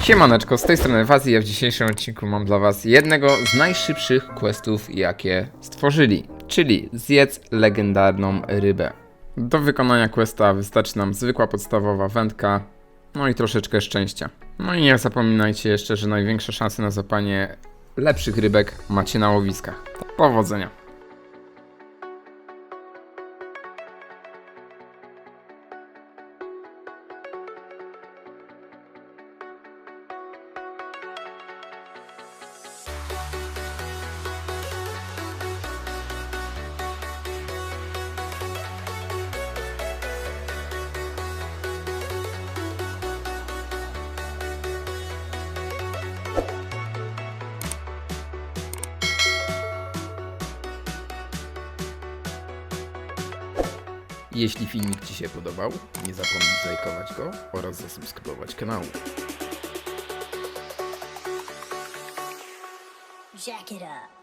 Siemaneczko, z tej strony Wazi, a w dzisiejszym odcinku mam dla was jednego z najszybszych questów, jakie stworzyli, czyli zjedz legendarną rybę. Do wykonania questa wystarczy nam zwykła podstawowa wędka, no i troszeczkę szczęścia. No i nie zapominajcie jeszcze, że największe szanse na zapanie lepszych rybek macie na łowiskach. Powodzenia! Jeśli filmik Ci się podobał, nie zapomnij zajkować go oraz zasubskrybować kanału. Jack it up.